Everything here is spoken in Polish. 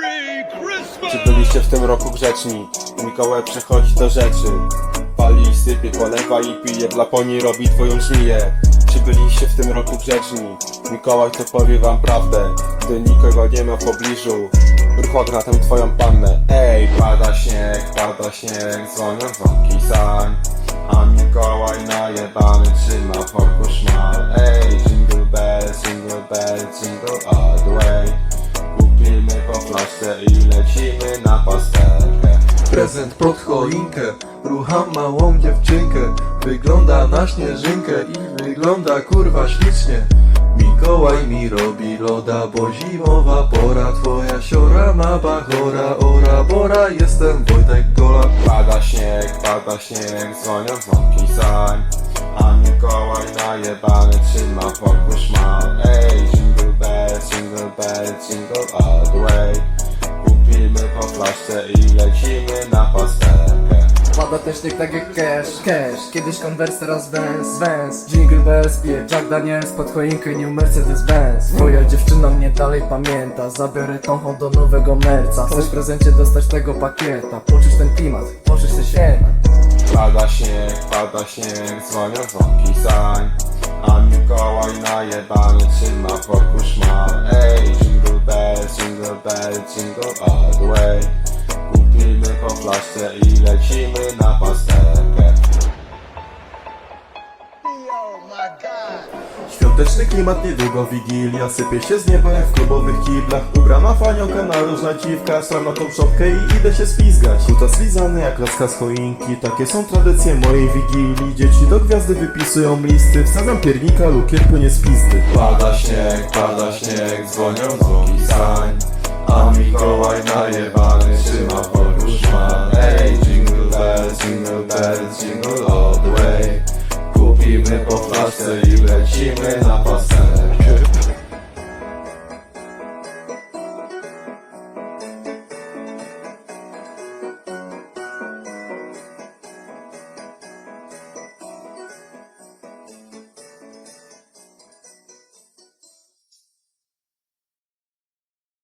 Merry Christmas! Czy byliście w tym roku grzeczni? Mikołaj przychodzi do rzeczy. Pali, sypie, polewa i pije. Dla poni robi twoją żmiję Czy byliście w tym roku grzeczni? Mikołaj to powie wam prawdę. Gdy nikogo nie ma w pobliżu Ruch tę twoją pannę. Ej, pada śnieg, pada śnieg Dzwonią dzwonki sań. A Mikołaj najebany trzyma w jingle bells, jingle all the way Kupimy po flaszce i lecimy na pasterkę. Prezent pod choinkę, rucham małą dziewczynkę. Wygląda na śnieżynkę i wygląda kurwa ślicznie. Mikołaj mi robi loda, bo zimowa pora. Twoja siora ma bachora, ora bora Jestem Wojtek Gola Pada śnieg, pada śnieg, dzwonią dzwonki sań A Mikołaj najebany trzyma w worku szmal. Ej, jingle bells, jingle bells, jingle all the way Kupimy po flaszce i lecimy na pasterkę. Pada też śnieg tak jak cash, cash. Kiedyś Converse, teraz Benz, Benz. Jingle bells, pije Jack Daniels Pod choinkę New Mercedes Benz. Moja dziewczyna mnie dalej pamięta. Zabiorę tą do nowego merca. Chcesz w prezencie dostać tego pakieta. Poczuć ten klimat, poczuć te święta Pada śnieg, pada śnieg, dzwonią dzwonki sań. A Mikołaj najebany trzyma w worku szmal. Ej, jingle bells, jingle bells, jingle all the way. Kupimy po flaszce i lecimy na Świąteczny klimat, niedługo Wigilia Sypie się z nieba jak w klubowych kiblach. Ubrana fanioka na różna dziwka Sam na tą szopkę i idę się spizgać Kuta zlizany jak laska z choinki Takie są tradycje mojej Wigilii. Dzieci do gwiazdy wypisują listy Wsadzam piernika, lukier płynie z pizdy. Pada śnieg, pada śnieg, dzwonią dzwonki sań A Mikołaj najebany trzyma w Ej, jingle bells, jingle bells, jingle all the way Kupimy po flaszce i lecimy na pasterkę